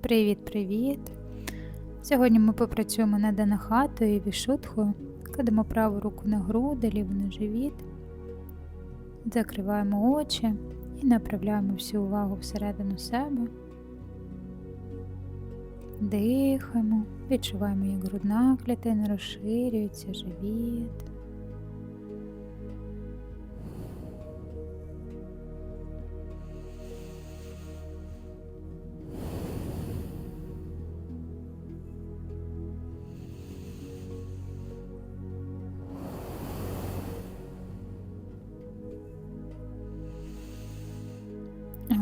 Привіт-привіт! Сьогодні ми попрацюємо над анахатою і вішутхою. Кладемо праву руку на груди, ліву на живіт. Закриваємо очі і направляємо всю увагу всередину себе. Дихаємо, відчуваємо, як грудна клітина розширюється, живіт.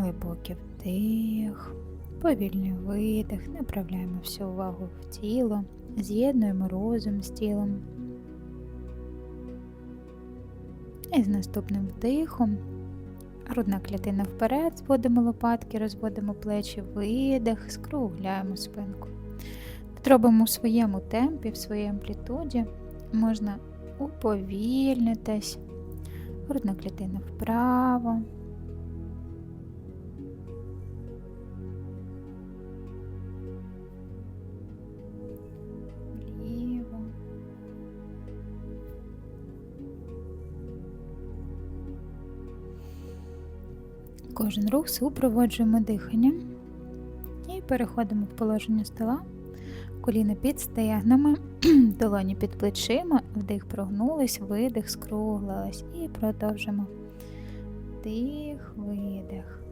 Глибокий вдих, повільний видих, направляємо всю увагу в тіло, з'єднуємо розум з тілом. І з наступним вдихом грудна клітина вперед, зводимо лопатки, розводимо плечі, видих, скругляємо спинку. Робимо у своєму темпі, в своїй амплітуді. Можна уповільнитись, грудна клітина вправо. Кожен рух супроводжуємо диханням і переходимо в положення стола, коліна під стегнами, долоні під плечима, вдих прогнулись, видих, скруглились і продовжимо. Вдих, видих.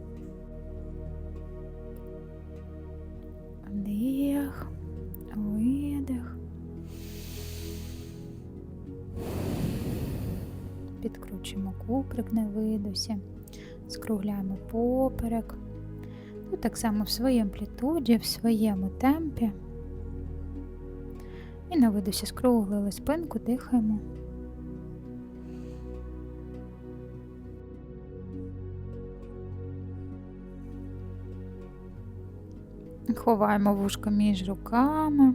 Вдих, видих. Підкручуємо куприк на видосі, скругляємо поперек. Тут так само в своїй амплітуді, в своєму темпі. І на видосі скруглили спинку, дихаємо. Ховаємо вушко між руками,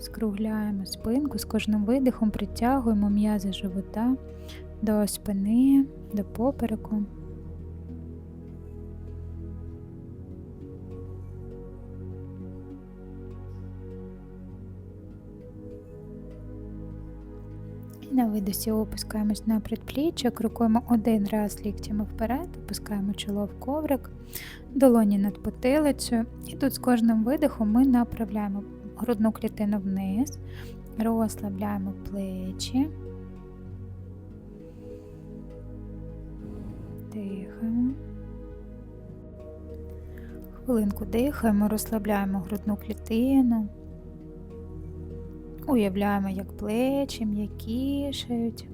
скругляємо спинку, з кожним видихом притягуємо м'язи живота до спини, до попереку. На видосі опускаємось на предпліччя, крокуємо один раз ліктями вперед, опускаємо чоло в коврик, долоні над потилицею. І тут з кожним видихом ми направляємо грудну клітину вниз, розслабляємо плечі, дихаємо. Хвилинку дихаємо, розслабляємо грудну клітину. Уявляємо, як плечі м'якішають.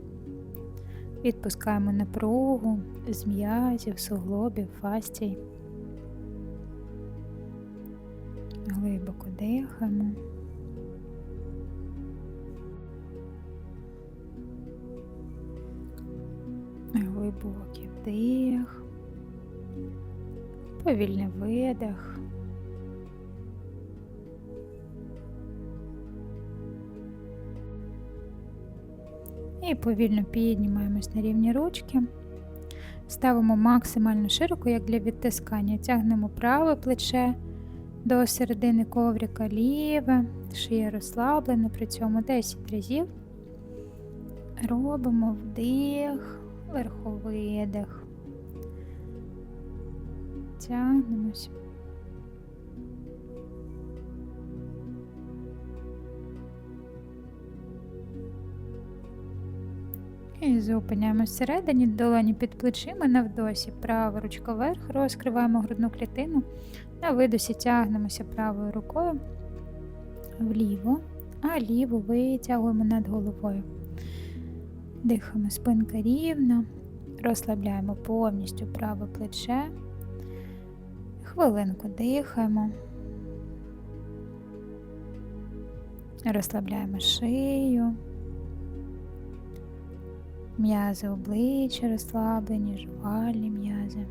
Відпускаємо напругу з м'язів, суглобів, фастій. Глибоко дихаємо. Глибокий вдих, повільний видих. І повільно піднімаємось на рівні ручки. Ставимо максимально широко, як для відтискання. Тягнемо праве плече до середини коврика ліве, шия розслаблена, при цьому 10 разів. Робимо вдих, верховидих. Тягнемось. І зупиняємось всередині, долоні під плечима на вдосі, права ручка вверх, розкриваємо грудну клітину, на видосі тягнемося правою рукою вліво, а ліву витягуємо над головою. Дихаємо спинка рівна, розслабляємо повністю праве плече. Хвилинку дихаємо. Розслабляємо шию. М'язи обличчя розслаблені, жувальні м'язи,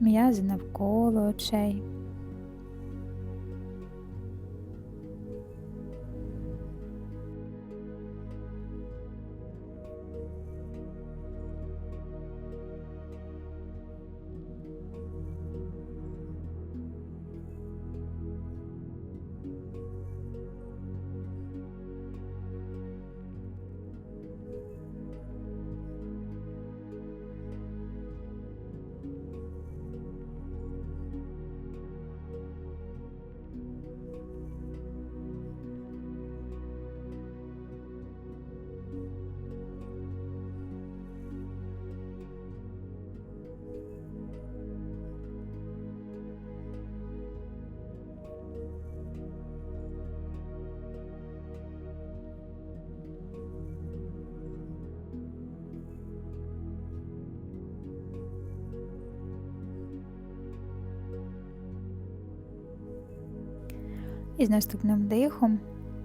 м'язи навколо очей. І з наступним вдихом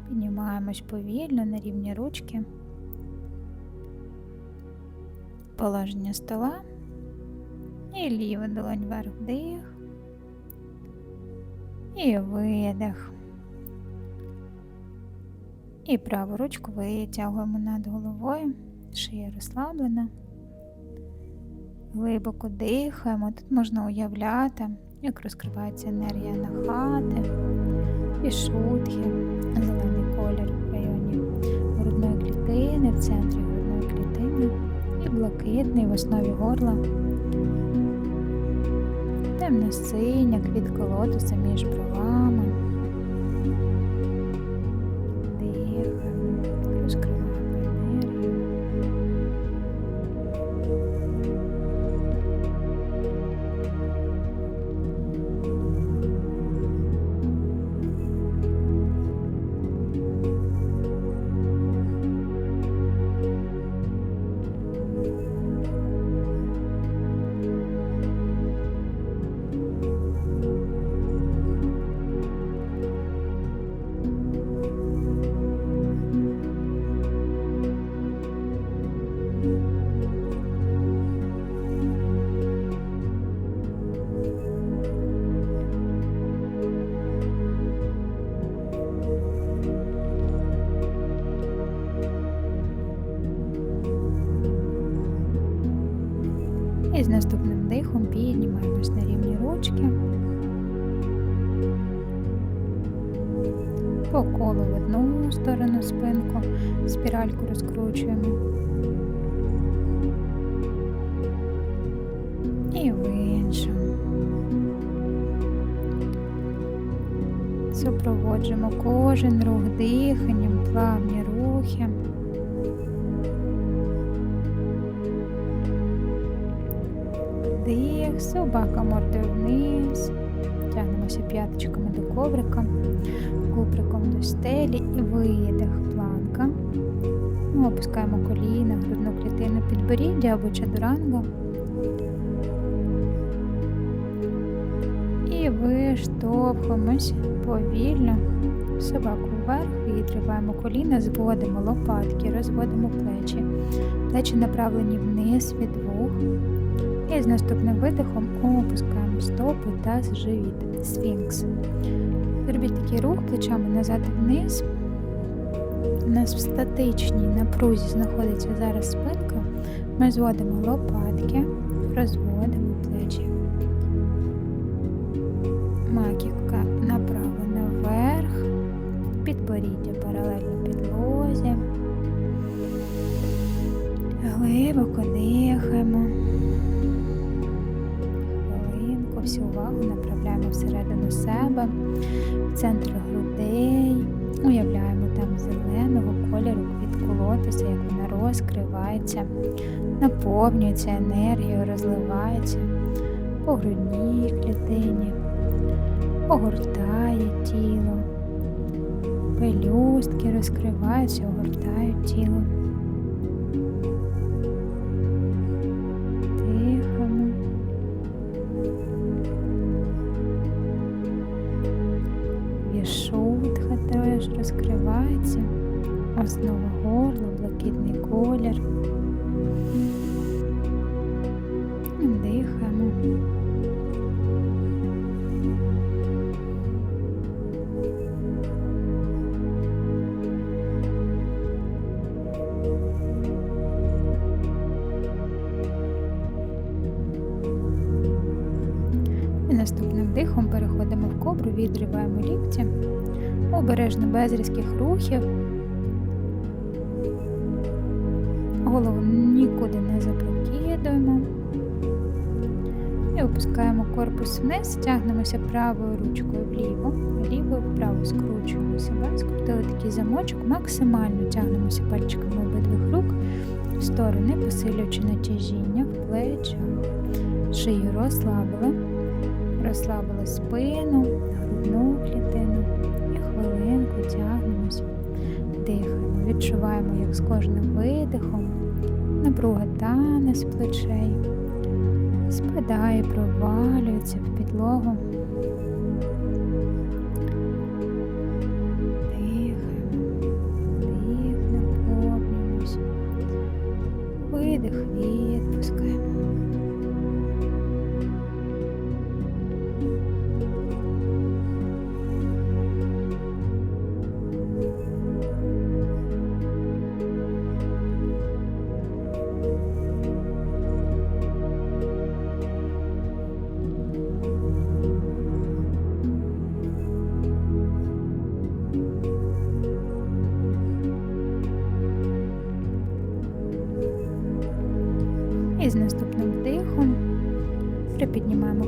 піднімаємось повільно на рівні ручки. Положення стола. І ліва долонь вверх вдих. І видих. І праву ручку витягуємо над головою, шия розслаблена. Глибоко дихаємо. Тут можна уявляти, як розкривається енергія на хати, і шутки, зелений колір в районі грудної клітини, в центрі грудної клітини, і блакитний в основі горла. Темно синя, квітка лотоса між бровами. Спіральку розкручуємо. І в іншу. Супроводжуємо кожен рух диханням, плавні рухи. Вдих, собака мордою вниз. Тягнемося п'яточками до коврика, куприком до стелі і видих, планка. Ми опускаємо коліна, грудну клітину підборіддя або чадуранга. І виштовхуємось повільно. Собаку вверх, відриваємо коліна, зводимо лопатки, розводимо плечі. Плечі направлені вниз від вух. І з наступним видихом опускаємо стопи та живіт. Сфінкс. Зробіть такий рух плечами назад і вниз. У нас в статичній напрузі знаходиться зараз спинка. Ми зводимо лопатки, розводимо плечі. Маківка направлена вверх, підборіддя паралельно підлозі. Глибоко дихаємо. Хвилинку, всю увагу направляємо всередину себе, в центр грудей. Уявляємо кольору квітку лотоса, як вона розкривається, наповнюється енергією, розливається по грудній клітині, огортає тіло, пелюстки розкриваються, огортають тіло. Кобру, відриваємо лікті, обережно без різких рухів. Голову нікуди не запрокидуємо. І опускаємо корпус вниз, тягнемося правою ручкою вліво, лівою вправо скручуємо себе, скрутили такий замочок, максимально тягнемося пальчиками обидвих рук в сторони, посилюючи натяжіння в плечах, шию розслабили. Розслабили спину, грудну клітину і хвилинку тягнемось, дихаємо, відчуваємо, як з кожним видихом напруга тане з плечей, спадає, провалюється в підлогу.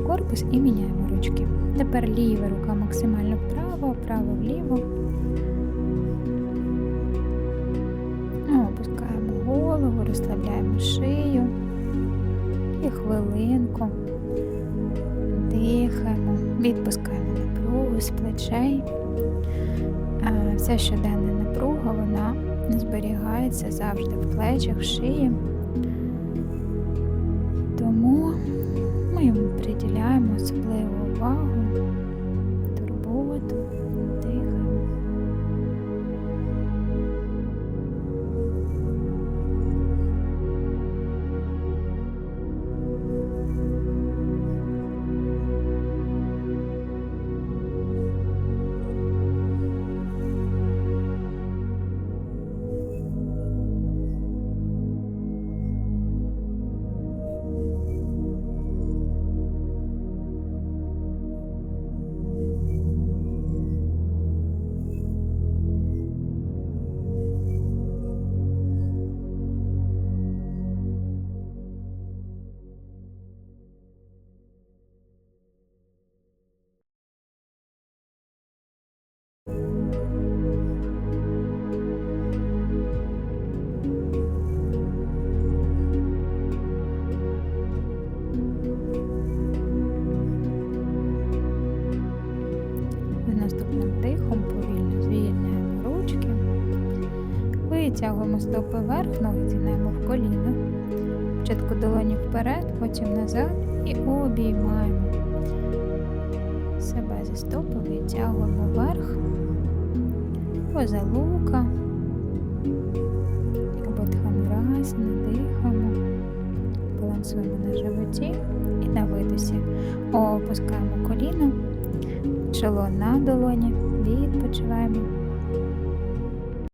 Корпус і міняємо ручки. Тепер ліва рука максимально вправо, право вліво. Опускаємо голову, розслабляємо шию і хвилинку. Дихаємо, відпускаємо напругу з плечей. Вся щоденна напруга, вона зберігається завжди в плечах, в шиї. Йому приділяємо особливу увагу, турботу, дихаємо. Витягуємо стопи вверх, ноги зігнемо в коліна. Спочатку долоні вперед, потім назад і обіймаємо. Себе зі стопи витягуємо вверх, поза лука, або тханурасана, дихаємо, балансуємо на животі і на видосі. Опускаємо коліно чоло на долоні, відпочиваємо.